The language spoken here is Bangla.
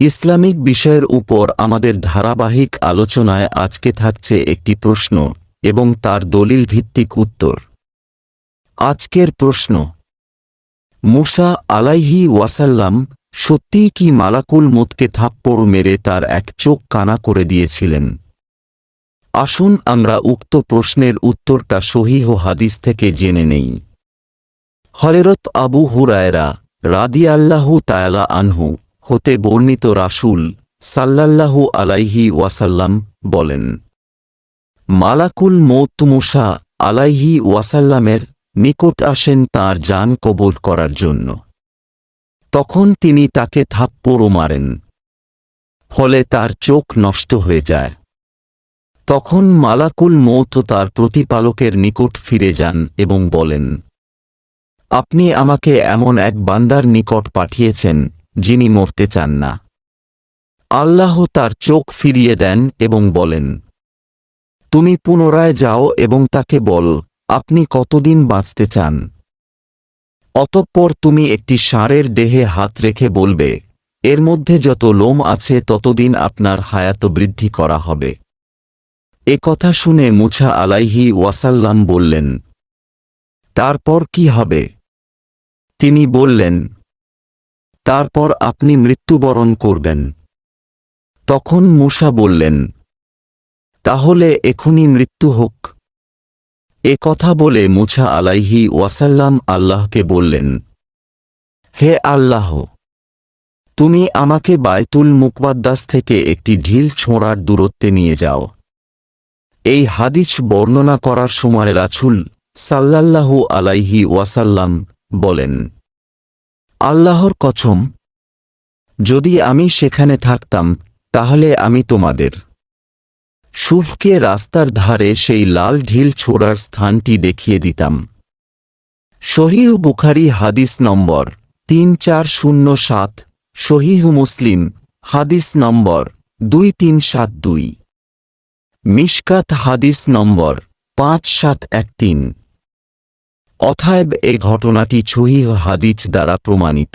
ইসলামিক বিষয়ের উপর আমাদের ধারাবাহিক আলোচনায় আজকে থাকছে একটি প্রশ্ন এবং তার দলিল ভিত্তিক উত্তর। আজকের প্রশ্ন, মুসা আলাইহি ওয়াসাল্লাম সত্যিই কি মালাকুল মুতকে থাপ্পড় মেরে তার এক চোখ কানা করে দিয়েছিলেন? আসুন আমরা উক্ত প্রশ্নের উত্তরটা সহিহ হাদিস থেকে জেনে নেই। হরেরত আবু হুরায়রা রাদিয়াল্লাহু তায়ালা আনহু হতে বর্ণিত রাসুল সাল্লাল্লাহু আলাইহি ওয়াসাল্লাম বলেন, মালাকুল মৌত আলাইহি ওয়াসাল্লামের নিকট আসেন তার যান কবর করার জন্য। তখন তিনি তাকে থাপ্পড়ও মারেন, ফলে তার চোখ নষ্ট হয়ে যায়। তখন মালাকুল মৌত তার প্রতিপালকের নিকট ফিরে যান এবং বলেন, আপনি আমাকে এমন এক বান্দার নিকট পাঠিয়েছেন যিনি মরতে চান না। আল্লাহ তার চোখ ফিরিয়ে দেন এবং বলেন, তুমি পুনরায় যাও এবং তাকে বল, আপনি কতদিন বাঁচতে চান? অতঃপর তুমি একটি ষাঁড়ের দেহে হাত রেখে বলবে, এর মধ্যে যত লোম আছে ততদিন আপনার হায়াত বৃদ্ধি করা হবে। এ কথা শুনে মুছা আলাইহি ওয়াসাল্লাম বললেন, তারপর কি হবে? তিনি বললেন তারপর আপনি মৃত্যুবরণ করবেন। তখন মূসা বললেন, তাহলে এখনই মৃত্যু হোক। এ কথা বলে মুছা আলাইহি ওয়াসাল্লাম আল্লাহকে বললেন, হে আল্লাহ, তুমি আমাকে বায়তুল মুকবাদ্দাস থেকে একটি ঢিল ছোঁড়ার দূরত্বে নিয়ে যাও। এই হাদিস বর্ণনা করার সময় রাছুল সাল্লাল্লাহু আলাইহি ওয়াসাল্লাম বলেন আল্লাহর কছম যদি আমি সেখানে থাকতাম, তাহলে আমি তোমাদের সুফকে রাস্তার ধারে সেই লাল ঢিল ছোড়ার স্থানটি দেখিয়ে দিতাম। শহীহ বুখারি হাদিস নম্বর তিন চার শূন্য সাত শহীহ মুসলিম হাদিস নম্বর দুই তিন সাত দুই। মিশকাত হাদিস নম্বর পাঁচ সাত এক তিন। অথায়ব এ ঘটনাটি ছহিহ হাদিস দ্বারা প্রমাণিত।